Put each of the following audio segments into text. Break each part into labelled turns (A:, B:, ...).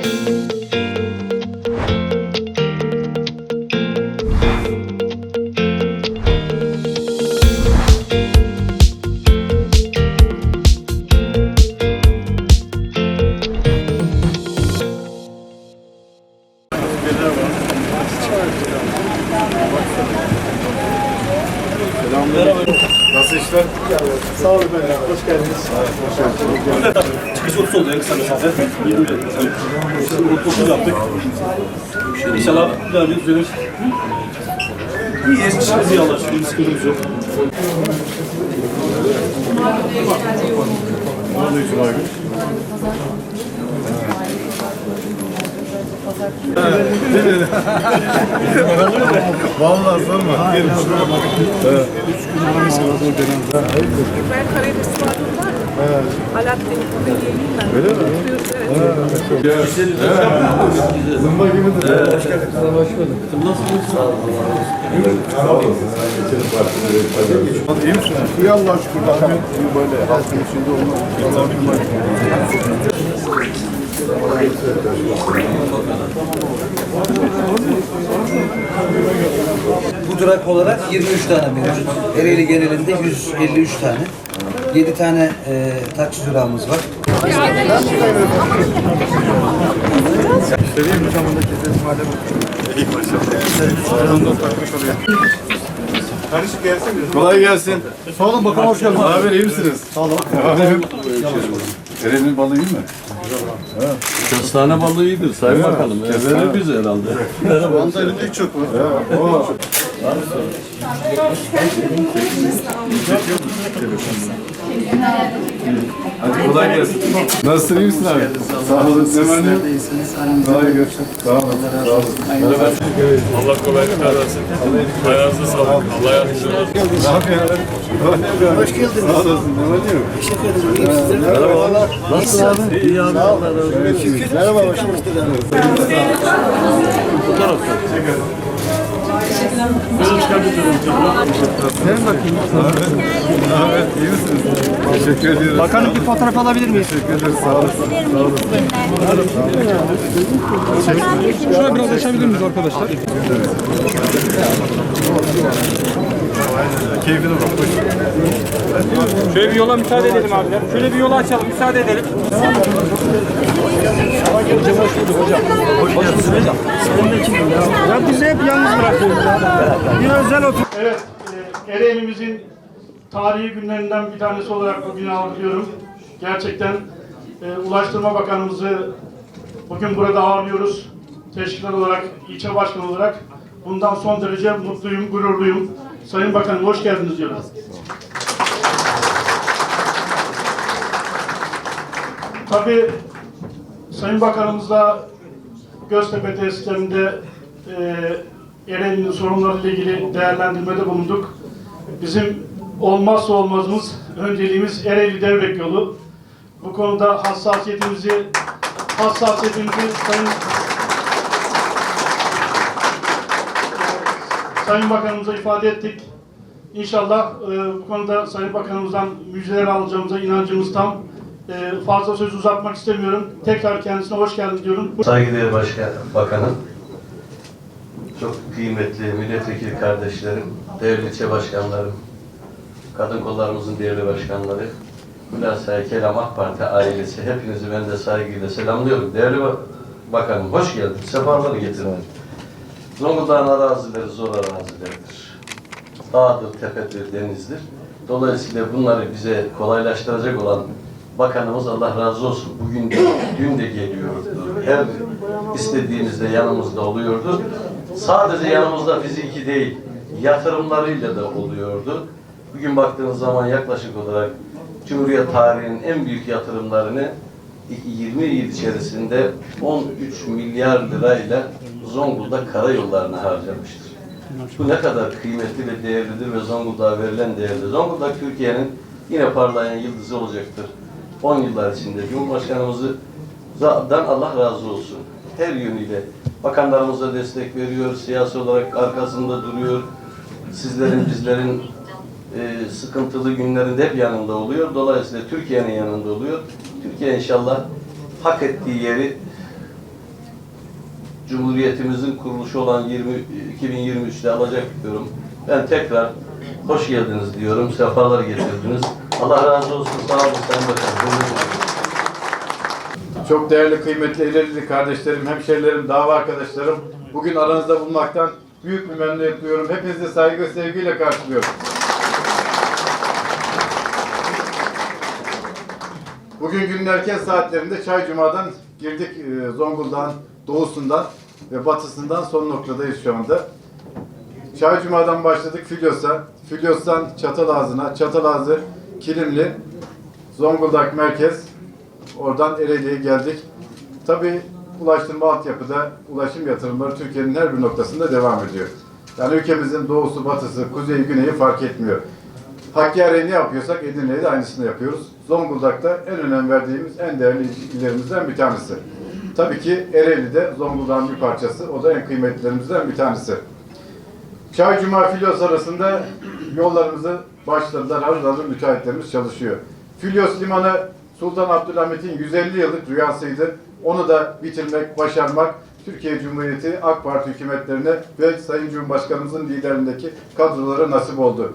A: Nasıl
B: 30 yaptık. İnşallah bir önce düzelir. İyiyiz, işimiz iyi Allah'a şükür. Bir sıkıntımız yok.
A: Vallahi sorma. Gelin şuraya bak. Evet.
C: Ben Karadeniz Var. Alaaddin Belediye'yim ben.
A: Öyle mi?
C: Evet.
A: Zımba gibidir. Hoş geldin. Hoş bulduk. Nasılsın? İyi misin? İyi Allah'a şükür. Bakalım. Böyle halkın içinde olmak.
D: Bu durak olarak 23 tane mevcut. Ereğli genelinde 153 tane. 7 tane e, taksi durağımız var.
A: İstediğim bir zamanda keselim madem. İyi maşallah. Takmış oluyor. Karışık gelsin mi? Kolay gelsin.
E: Sağ olun bakalım hoş geldiniz.
A: Ne haber iyi misiniz? Sağ olun. Eren'in balığı iyi mi?
B: Kestane balığı iyidir. Say bakalım. Verir bize herhalde.
A: Onda elinde hiç yok mu? O. Hadi kolay gelsin. Nasılsın iyi misin abi? Sağ olun. Sizler de. Kolay gelsin. Sağ olun. Sağ olun. Merhaba.
F: Allah kolaylık versin. Ayağınıza sağlık. Allah yardımcınız olsun.
A: Ne yapıyorsun? Hoş geldiniz. Sağ olasın. Ne var diyor? Teşekkür ederim. Merhaba. Nasılsın abi? İyi abi. Sağ olun. Merhaba. Hoş geldiniz. Senin bakayım. Evet, iyi misiniz? Teşekkür ediyoruz.
E: Bakanım bir fotoğraf alabilir miyiz?
A: Teşekkür ederiz. Sağ olasın.
E: Şöyle biraz açabilir miyiz arkadaşlar?
A: Keyfine bak. Hoş.
E: Şöyle bir yola müsaade edelim abiler. Şöyle bir yola açalım, müsaade edelim. Ya bizi hep yalnız bırakıyorsunuz ya. Bir özel otur.
G: Evet, e, Ereğli'mizin tarihi günlerinden bir tanesi olarak bugün ağırlıyorum. Gerçekten e, Ulaştırma Bakanımızı bugün burada ağırlıyoruz. Teşkilat olarak, ilçe başkanı olarak bundan son derece mutluyum, gururluyum. Sayın Bakanım hoş geldiniz diyorum. Tabii Sayın Bakanımızla Göztepe tesislerinde e, Ereğli'nin sorunlarıyla ilgili değerlendirmede bulunduk. Bizim olmazsa olmazımız, önceliğimiz Ereğli Devrek yolu. Bu konuda hassasiyetimizi hassasiyetimizi Sayın Sayın Bakanımıza ifade ettik. İnşallah e, bu konuda Sayın Bakanımızdan müjdeler alacağımıza inancımız tam. E, fazla söz uzatmak istemiyorum. Tekrar kendisine hoş geldin diyorum.
H: Saygıdeğer Başkan, Bakanım, çok kıymetli milletvekili kardeşlerim, değerli ilçe başkanlarım, kadın kollarımızın değerli başkanları, Bilhassa Kelam AK Parti ailesi, hepinizi ben de saygıyla selamlıyorum. Değerli ba- Bakanım, hoş geldiniz, sefaları getirin. Zonguldak'ın arazileri zor arazilerdir. Dağdır, tepedir, denizdir. Dolayısıyla bunları bize kolaylaştıracak olan Bakanımız Allah razı olsun. Bugün de, dün de geliyordu. Her istediğimizde yanımızda oluyordu. Sadece yanımızda fiziki değil, yatırımlarıyla da oluyordu. Bugün baktığınız zaman yaklaşık olarak Cumhuriyet tarihinin en büyük yatırımlarını 20 yıl içerisinde 13 milyar lirayla Zonguldak karayollarına harcamıştır. Bu ne kadar kıymetli ve değerlidir ve Zonguldak'a verilen değerli. Zonguldak Türkiye'nin yine parlayan yıldızı olacaktır. 10 yıllar içinde Cumhurbaşkanımızdan Allah razı olsun. Her yönüyle bakanlarımıza destek veriyor, siyasi olarak arkasında duruyor. Sizlerin, bizlerin e, sıkıntılı günlerinde hep yanında oluyor. Dolayısıyla Türkiye'nin yanında oluyor. Türkiye inşallah hak ettiği yeri Cumhuriyetimizin kuruluşu olan 20, 2023'te alacak diyorum. Ben tekrar hoş geldiniz diyorum. Sefalar getirdiniz. Allah razı olsun. Sağ olun Sayın Bakanım.
A: Çok değerli, kıymetli İlerili kardeşlerim, hemşerilerim, dava arkadaşlarım. Bugün aranızda bulmaktan büyük bir memnuniyet duyuyorum. Hepinizi saygı ve sevgiyle karşılıyorum. Bugün günün erken saatlerinde Çay Cuma'dan girdik e, Zonguldak'ın doğusundan ve batısından son noktadayız şu anda. Çay Cuma'dan başladık Filyos'a, Filyos'tan Çatalazı'na, Çatalazı, Kilimli, Zonguldak merkez, oradan Ereğli'ye geldik. Tabii ulaştırma altyapıda ulaşım yatırımları Türkiye'nin her bir noktasında devam ediyor. Yani ülkemizin doğusu, batısı, kuzeyi, güneyi fark etmiyor. Hakkari'ye ne yapıyorsak Edirne'ye de aynısını yapıyoruz. Zonguldak'ta en önem verdiğimiz en değerli illerimizden bir tanesi. Tabii ki Ereğli de Zonguldak'ın bir parçası. O da en kıymetlilerimizden bir tanesi. Çay Cuma Filyos arasında yollarımızı başladılar. Harıl harıl müteahhitlerimiz çalışıyor. Filyos Limanı Sultan Abdülhamit'in 150 yıllık rüyasıydı. Onu da bitirmek, başarmak Türkiye Cumhuriyeti AK Parti hükümetlerine ve Sayın Cumhurbaşkanımızın liderliğindeki kadrolara nasip oldu.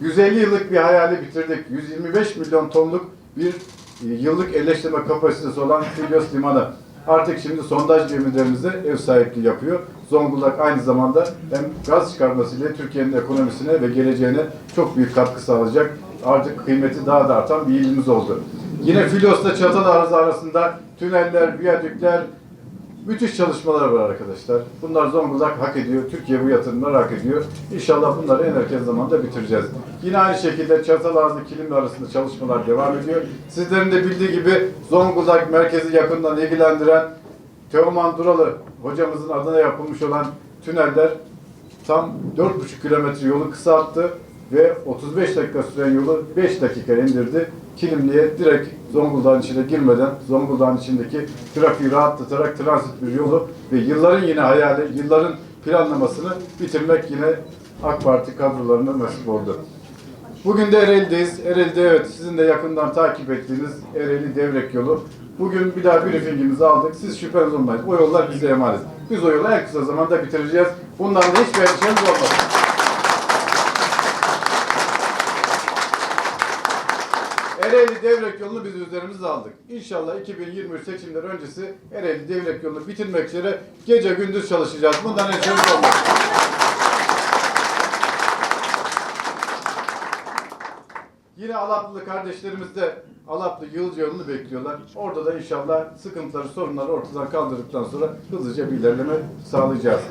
A: 150 yıllık bir hayali bitirdik. 125 milyon tonluk bir yıllık elleştirme kapasitesi olan Filyos Limanı. Artık şimdi sondaj gemilerimize ev sahipliği yapıyor. Zonguldak aynı zamanda hem gaz çıkarmasıyla Türkiye'nin ekonomisine ve geleceğine çok büyük katkı sağlayacak. Artık kıymeti daha da artan bir ilimiz oldu. Yine Filyos'ta Çatalarız arasında tüneller, viyadükler, Müthiş çalışmalar var arkadaşlar. Bunlar Zonguldak hak ediyor. Türkiye bu yatırımları hak ediyor. İnşallah bunları en erken zamanda bitireceğiz. Yine aynı şekilde Çatalar'da Kilimli arasında çalışmalar devam ediyor. Sizlerin de bildiği gibi Zonguldak merkezi yakından ilgilendiren Teoman Duralı hocamızın adına yapılmış olan tüneller tam 4,5 kilometre yolu kısalttı ve 35 dakika süren yolu 5 dakika indirdi. Kilimli'ye direkt Zonguldak'ın içine girmeden Zonguldak'ın içindeki trafiği rahatlatarak transit bir yolu ve yılların yine hayali, yılların planlamasını bitirmek yine AK Parti kadrolarına nasip oldu. Bugün de Ereğli'deyiz. Ereğli'de evet sizin de yakından takip ettiğiniz Ereğli Devrek yolu. Bugün bir daha briefingimizi aldık. Siz şüpheniz olmayın. O yollar bize emanet. Biz o yolu en kısa zamanda bitireceğiz. Bundan da hiçbir endişeniz olmasın. Ereğli Devrek yolunu biz üzerimize aldık. İnşallah 2023 seçimler öncesi Ereğli Devrek yolunu bitirmek üzere gece gündüz çalışacağız. Bundan endişeniz olmasın. Yine Alaplı kardeşlerimiz de Alaplı Yılca yolunu bekliyorlar. Orada da inşallah sıkıntıları, sorunları ortadan kaldırdıktan sonra hızlıca bir ilerleme sağlayacağız.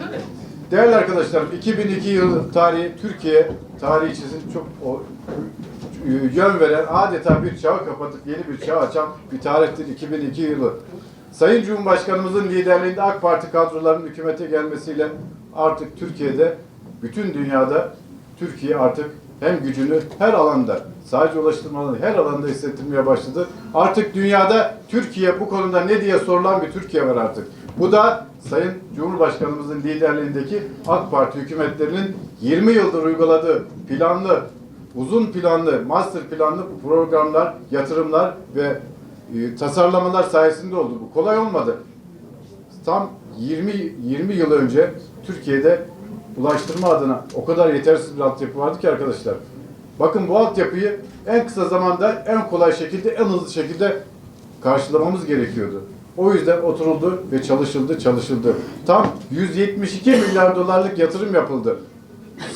A: Değerli arkadaşlarım, 2002 yıl tarihi Türkiye tarihi için çok o, yön veren, adeta bir çağı kapatıp yeni bir çağ açan bir tarihtir 2002 yılı. Sayın Cumhurbaşkanımızın liderliğinde AK Parti kadrolarının hükümete gelmesiyle artık Türkiye'de, bütün dünyada Türkiye artık hem gücünü her alanda, sadece ulaştırmanın her alanda hissettirmeye başladı. Artık dünyada Türkiye bu konuda ne diye sorulan bir Türkiye var artık. Bu da Sayın Cumhurbaşkanımızın liderliğindeki AK Parti hükümetlerinin 20 yıldır uyguladığı planlı, uzun planlı, master planlı programlar, yatırımlar ve e, tasarlamalar sayesinde oldu. Bu kolay olmadı. Tam 20 20 yıl önce Türkiye'de ulaştırma adına o kadar yetersiz bir altyapı vardı ki arkadaşlar. Bakın bu altyapıyı en kısa zamanda en kolay şekilde en hızlı şekilde karşılamamız gerekiyordu. O yüzden oturuldu ve çalışıldı, çalışıldı. Tam 172 milyar dolarlık yatırım yapıldı.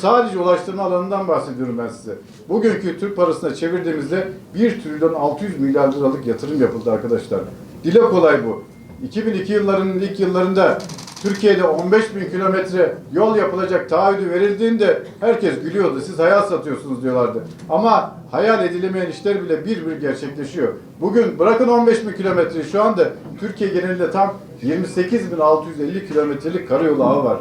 A: Sadece ulaştırma alanından bahsediyorum ben size. Bugünkü Türk parasına çevirdiğimizde 1 trilyon 600 milyar liralık yatırım yapıldı arkadaşlar. Dile kolay bu. 2002 yıllarının ilk yıllarında Türkiye'de 15 bin kilometre yol yapılacak taahhüdü verildiğinde herkes gülüyordu. Siz hayal satıyorsunuz diyorlardı. Ama hayal edilemeyen işler bile bir bir gerçekleşiyor. Bugün bırakın 15 bin kilometreyi şu anda Türkiye genelinde tam 28.650 kilometrelik karayolu ağı var.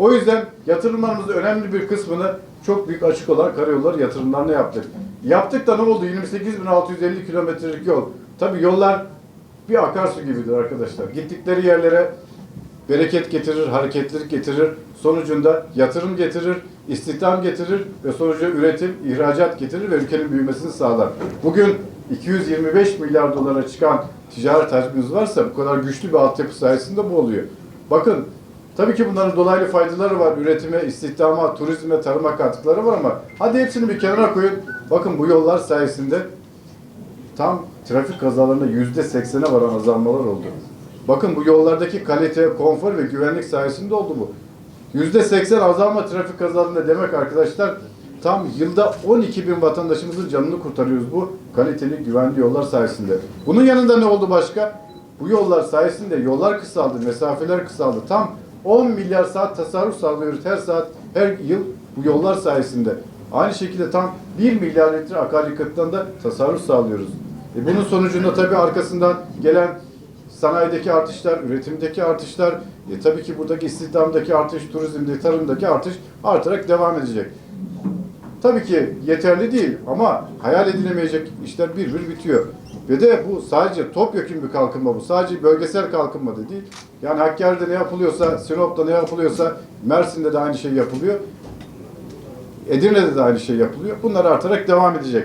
A: O yüzden yatırımlarımızın önemli bir kısmını çok büyük açık olan karayolları yatırımlarına yaptık. Yaptık da ne oldu? 28.650 kilometrelik yol. Tabii yollar bir akarsu gibidir arkadaşlar. Gittikleri yerlere bereket getirir, hareketlilik getirir. Sonucunda yatırım getirir, istihdam getirir ve sonucu üretim, ihracat getirir ve ülkenin büyümesini sağlar. Bugün 225 milyar dolara çıkan ticaret hacmimiz varsa bu kadar güçlü bir altyapı sayesinde bu oluyor. Bakın Tabii ki bunların dolaylı faydaları var. Üretime, istihdama, turizme, tarıma katkıları var ama hadi hepsini bir kenara koyun. Bakın bu yollar sayesinde tam trafik kazalarında yüzde seksene varan azalmalar oldu. Bakın bu yollardaki kalite, konfor ve güvenlik sayesinde oldu bu. Yüzde seksen azalma trafik kazalarında demek arkadaşlar tam yılda 12 bin vatandaşımızın canını kurtarıyoruz bu kaliteli, güvenli yollar sayesinde. Bunun yanında ne oldu başka? Bu yollar sayesinde yollar kısaldı, mesafeler kısaldı. Tam 10 milyar saat tasarruf sağlıyoruz her saat, her yıl bu yollar sayesinde. Aynı şekilde tam 1 milyar litre akaryakıttan da tasarruf sağlıyoruz. E bunun sonucunda tabii arkasından gelen sanayideki artışlar, üretimdeki artışlar, e tabii ki buradaki istihdamdaki artış, turizmde, tarımdaki artış artarak devam edecek. Tabii ki yeterli değil ama hayal edilemeyecek işler bir bir bitiyor. Ve de bu sadece topyekun bir kalkınma bu. Sadece bölgesel kalkınma da değil. Yani Hakkari'de ne yapılıyorsa, Sinop'ta ne yapılıyorsa, Mersin'de de aynı şey yapılıyor. Edirne'de de aynı şey yapılıyor. Bunlar artarak devam edecek.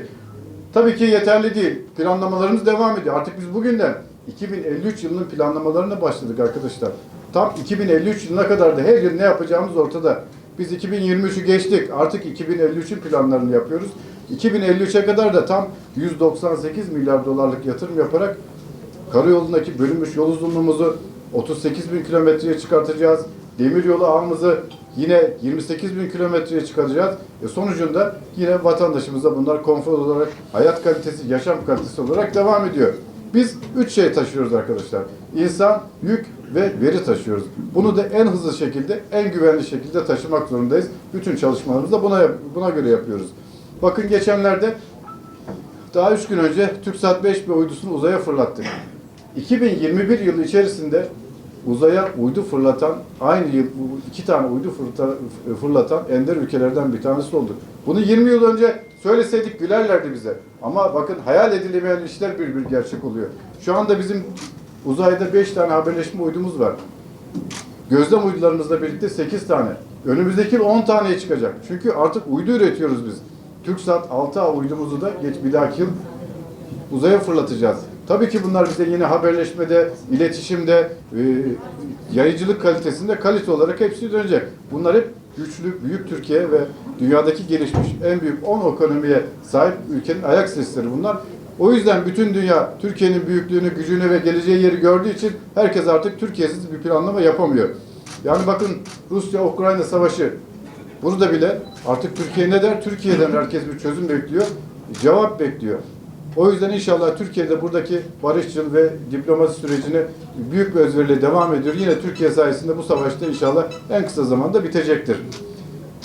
A: Tabii ki yeterli değil. Planlamalarımız devam ediyor. Artık biz bugünden 2053 yılının planlamalarına başladık arkadaşlar. Tam 2053 yılına kadar da her yıl ne yapacağımız ortada. Biz 2023'ü geçtik. Artık 2053'ün planlarını yapıyoruz. 2053'e kadar da tam 198 milyar dolarlık yatırım yaparak karayolundaki bölünmüş yol uzunluğumuzu 38 bin kilometreye çıkartacağız. Demiryolu ağımızı yine 28 bin kilometreye çıkaracağız. E sonucunda yine vatandaşımıza bunlar konfor olarak, hayat kalitesi, yaşam kalitesi olarak devam ediyor. Biz üç şey taşıyoruz arkadaşlar. İnsan, yük ve veri taşıyoruz. Bunu da en hızlı şekilde, en güvenli şekilde taşımak zorundayız. Bütün çalışmalarımızı da buna, buna göre yapıyoruz. Bakın geçenlerde daha üç gün önce TürkSat 5 bir uydusunu uzaya fırlattık. 2021 yılı içerisinde uzaya uydu fırlatan, aynı yıl iki tane uydu fırlatan, ender ülkelerden bir tanesi olduk. Bunu 20 yıl önce söyleseydik gülerlerdi bize. Ama bakın hayal edilemeyen işler bir bir gerçek oluyor. Şu anda bizim uzayda 5 tane haberleşme uydumuz var. Gözlem uydularımızla birlikte 8 tane. Önümüzdeki yıl 10 taneye çıkacak. Çünkü artık uydu üretiyoruz biz. TürkSat 6A uydumuzu da geç bir dahaki yıl uzaya fırlatacağız. Tabii ki bunlar bize yine haberleşmede, iletişimde, e, yayıcılık kalitesinde kalite olarak hepsi dönecek. Bunlar hep güçlü, büyük Türkiye ve dünyadaki gelişmiş en büyük 10 ekonomiye sahip ülkenin ayak sesleri bunlar. O yüzden bütün dünya Türkiye'nin büyüklüğünü, gücünü ve geleceği yeri gördüğü için herkes artık Türkiye'siz bir planlama yapamıyor. Yani bakın Rusya-Ukrayna savaşı Burada bile artık Türkiye ne der? Türkiye'den herkes bir çözüm bekliyor, cevap bekliyor. O yüzden inşallah Türkiye'de buradaki barışçıl ve diplomasi sürecini büyük bir özveriyle devam ediyor. Yine Türkiye sayesinde bu savaşta inşallah en kısa zamanda bitecektir.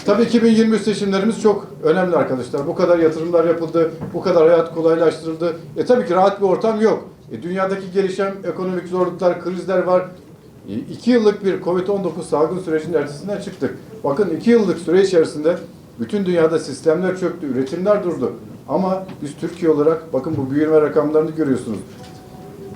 A: Tabii 2023 seçimlerimiz çok önemli arkadaşlar. Bu kadar yatırımlar yapıldı, bu kadar hayat kolaylaştırıldı. E tabii ki rahat bir ortam yok. E, dünyadaki gelişen ekonomik zorluklar, krizler var. İki yıllık bir Covid-19 salgın sürecinin ertesinden çıktık. Bakın iki yıllık süre içerisinde bütün dünyada sistemler çöktü, üretimler durdu. Ama biz Türkiye olarak bakın bu büyüme rakamlarını görüyorsunuz.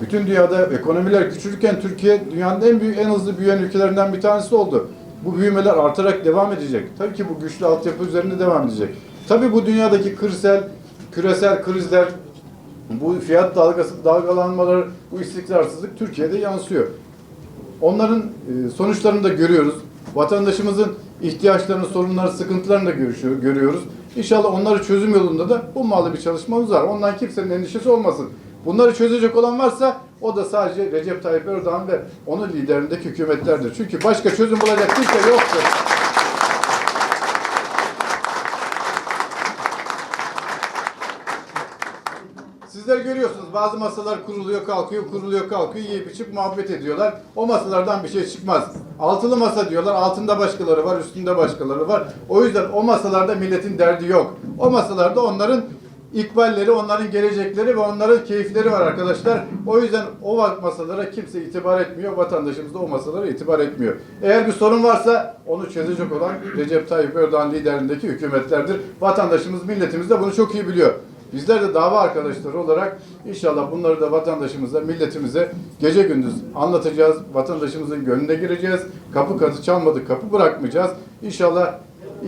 A: Bütün dünyada ekonomiler küçülürken Türkiye dünyanın en büyük, en hızlı büyüyen ülkelerinden bir tanesi oldu. Bu büyümeler artarak devam edecek. Tabii ki bu güçlü altyapı üzerinde devam edecek. Tabii bu dünyadaki küresel, küresel krizler, bu fiyat dalgası, dalgalanmaları, bu istikrarsızlık Türkiye'de yansıyor. Onların e, sonuçlarını da görüyoruz. Vatandaşımızın ihtiyaçlarını, sorunları, sıkıntılarını da görüyoruz. İnşallah onları çözüm yolunda da ummalı bir çalışmamız var. Ondan kimsenin endişesi olmasın. Bunları çözecek olan varsa o da sadece Recep Tayyip Erdoğan ve onun liderindeki hükümetlerdir. Çünkü başka çözüm bulacak kimse yoktur. Sizler görüyorsunuz bazı masalar kuruluyor kalkıyor, kuruluyor kalkıyor, yiyip içip muhabbet ediyorlar. O masalardan bir şey çıkmaz. Altılı masa diyorlar, altında başkaları var, üstünde başkaları var. O yüzden o masalarda milletin derdi yok. O masalarda onların ikballeri, onların gelecekleri ve onların keyifleri var arkadaşlar. O yüzden o masalara kimse itibar etmiyor, vatandaşımız da o masalara itibar etmiyor. Eğer bir sorun varsa onu çözecek olan Recep Tayyip Erdoğan liderindeki hükümetlerdir. Vatandaşımız, milletimiz de bunu çok iyi biliyor. Bizler de dava arkadaşları olarak inşallah bunları da vatandaşımıza, milletimize gece gündüz anlatacağız. Vatandaşımızın gönlüne gireceğiz. Kapı katı çalmadık, kapı bırakmayacağız. İnşallah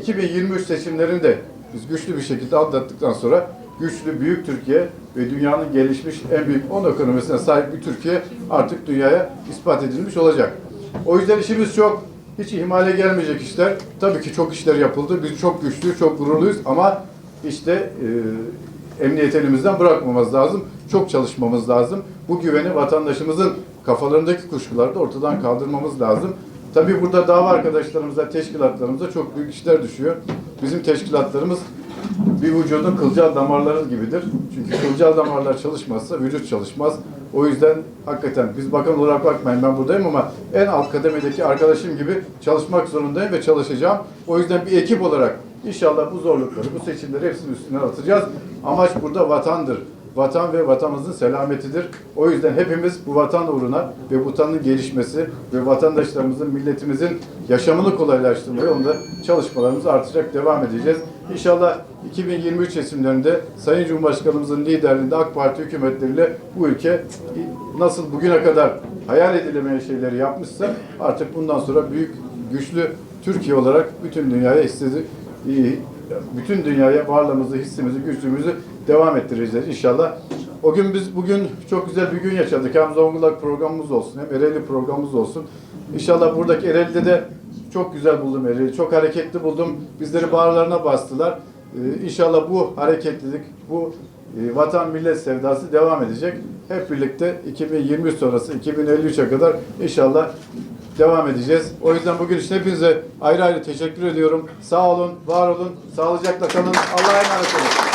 A: 2023 seçimlerinde biz güçlü bir şekilde atlattıktan sonra güçlü, büyük Türkiye ve dünyanın gelişmiş en büyük 10 ekonomisine sahip bir Türkiye artık dünyaya ispat edilmiş olacak. O yüzden işimiz çok. hiç ihmale gelmeyecek işler. Tabii ki çok işler yapıldı. Biz çok güçlüyüz, çok gururluyuz ama işte e, emniyet elimizden bırakmamız lazım. Çok çalışmamız lazım. Bu güveni vatandaşımızın kafalarındaki kuşkuları da ortadan kaldırmamız lazım. Tabii burada dava arkadaşlarımıza, teşkilatlarımıza çok büyük işler düşüyor. Bizim teşkilatlarımız bir vücudun kılcal damarları gibidir. Çünkü kılcal damarlar çalışmazsa vücut çalışmaz. O yüzden hakikaten biz bakan olarak bakmayın ben buradayım ama en alt kademedeki arkadaşım gibi çalışmak zorundayım ve çalışacağım. O yüzden bir ekip olarak inşallah bu zorlukları, bu seçimleri hepsinin üstüne atacağız. Amaç burada vatandır. Vatan ve vatanımızın selametidir. O yüzden hepimiz bu vatan uğruna ve vatanın gelişmesi ve vatandaşlarımızın, milletimizin yaşamını kolaylaştırma yolunda çalışmalarımızı artacak, devam edeceğiz. İnşallah 2023 seçimlerinde Sayın Cumhurbaşkanımızın liderliğinde AK Parti hükümetleriyle bu ülke nasıl bugüne kadar hayal edilemeyen şeyleri yapmışsa artık bundan sonra büyük, güçlü Türkiye olarak bütün dünyaya istedi, bütün dünyaya varlığımızı, hissimizi, gücümüzü devam ettireceğiz inşallah. O gün biz bugün çok güzel bir gün yaşadık. Hem Zonguldak programımız olsun hem Ereğli programımız olsun. İnşallah buradaki Ereğli'de de çok güzel buldum Ereğli. Çok hareketli buldum. Bizleri bağırlarına bastılar. Ee, inşallah bu hareketlilik, bu e, vatan millet sevdası devam edecek. Hep birlikte 2023 sonrası 2053'e kadar inşallah devam edeceğiz. O yüzden bugün için hepinize ayrı ayrı teşekkür ediyorum. Sağ olun, var olun, sağlıcakla kalın. Allah'a emanet olun.